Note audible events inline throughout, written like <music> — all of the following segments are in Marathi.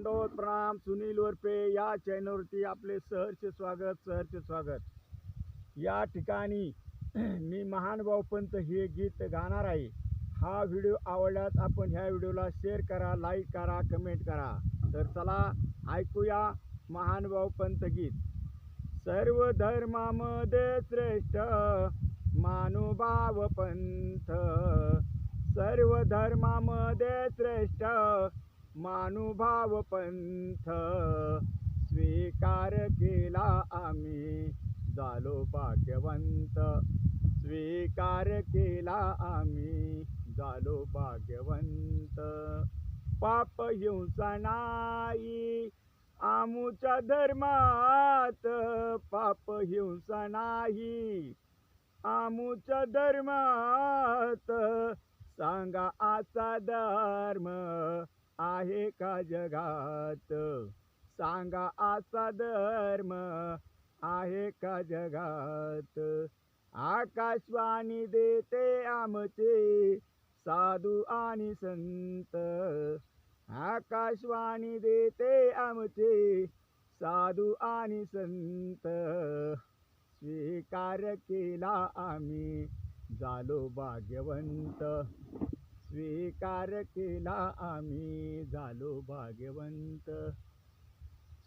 दंडोत प्रणाम सुनील वरपे या चॅनलवरती आपले सहर्ष स्वागत सहर्ष स्वागत. या ठिकाणी <clears throat> मी महान भाऊपंत हे गीत गाणार आहे. हा व्हिडिओ आवडल्यास आपण ह्या व्हिडिओला शेअर करा लाईक करा कमेंट करा. तर चला ऐकूया महान भाऊपंत गीत. सर्व धर्मामध्ये श्रेष्ठ मानुभाव पंथ सर्व धर्मामध्ये श्रेष्ठ मानुभाव पंथ स्वीकार केला आम्ही. झालो भाग्यवंत. स्वीकार केला आम्ही. झालो भाग्यवंत. पाप हिंसा नाही. आमूच्या धर्मात पाप हिंसा नाही. आमूच्या धर्मात सांगा आचा धर्म. आहे का जगात? सांगा आचा धर्म आहे का जगात? आकाशवाणी देते आमचे साधू आणि संत. आकाशवाणी देते आमचे साधू आणि संत. स्वीकार केला आम्ही झालो भाग्यवंत. स्वीकार केला आम्ही झालो भाग्यवंत.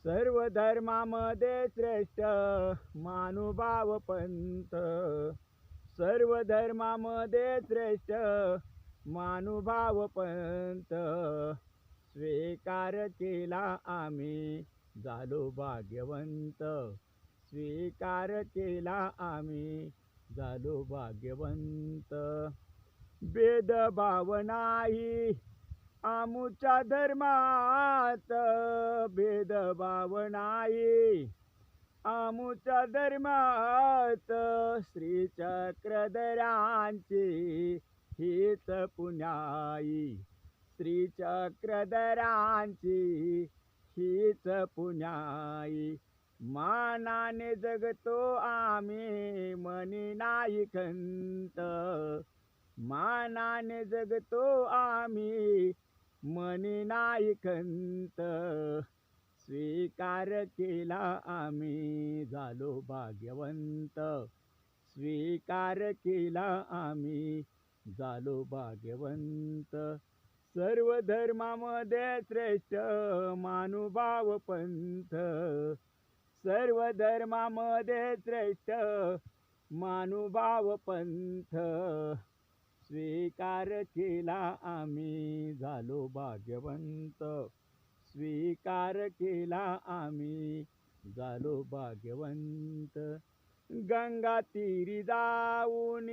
सर्व धर्मामध्ये श्रेष्ठ मानुभाव पंत. सर्व धर्मामध्ये श्रेष्ठ मानुभाव पंत. स्वीकार केला आम्ही झालो भाग्यवंत. स्वीकार केला आम्ही झालो भाग्यवंत. भेदभाव नाही आमुच्या धर्मात. भेदभाव नाही आमुच्या धर्मात. श्री चक्रधरांची हीच पुण्याई. श्री चक्रधरांची हीच पुण्याई. मानाने जगतो आम्ही मनी नाही खंत. मानाने जगतो आम्ही. मनी नाही खंत स्वीकार केला आम्ही. झालो भाग्यवंत स्वीकार केला आम्ही. झालो भाग्यवंत सर्व धर्मामध्ये श्रेष्ठ मानुभाव पंथ. सर्व धर्मामध्ये श्रेष्ठ मानुभाव पंथ. स्वीकार केला आम्ही झालो भाग्यवंत. स्वीकार केला आम्ही झालो भाग्यवंत. गंगा तीरी जाऊन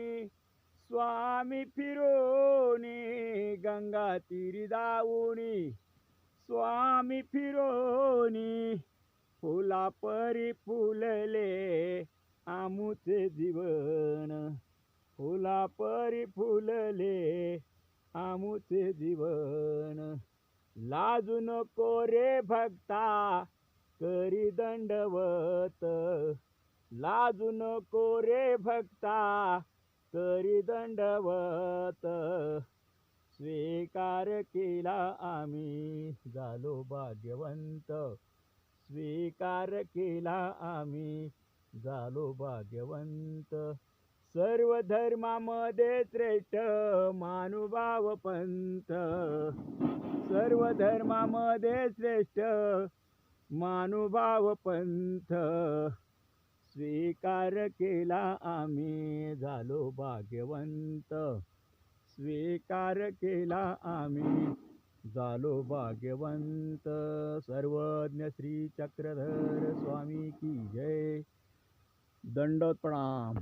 स्वामी फिरोनी गंगा तीरी जाऊनी स्वामी फिरोनी फुला परी फुलले आमुचे जीवन. फुला परी फुलले आमुचे जीवन. लाजू नको रे भक्ता करी दंडवत. लाजू नको रे भक्ता करी दंडवत. स्वीकार केला आम्ही झालो भाग्यवंत. स्वीकार केला आम्ही झालो भाग्यवंत. सर्व धर्मामध्ये श्रेष्ठ मानुभाव पंथ. सर्व धर्मामध्ये श्रेष्ठ मानुभाव पंथ. स्वीकार केला आम्ही झालो भाग्यवंत. स्वीकार केला आम्ही झालो भाग्यवंत. सर्वज्ञ श्री चक्रधर स्वामी की जय. दंडोत प्रणाम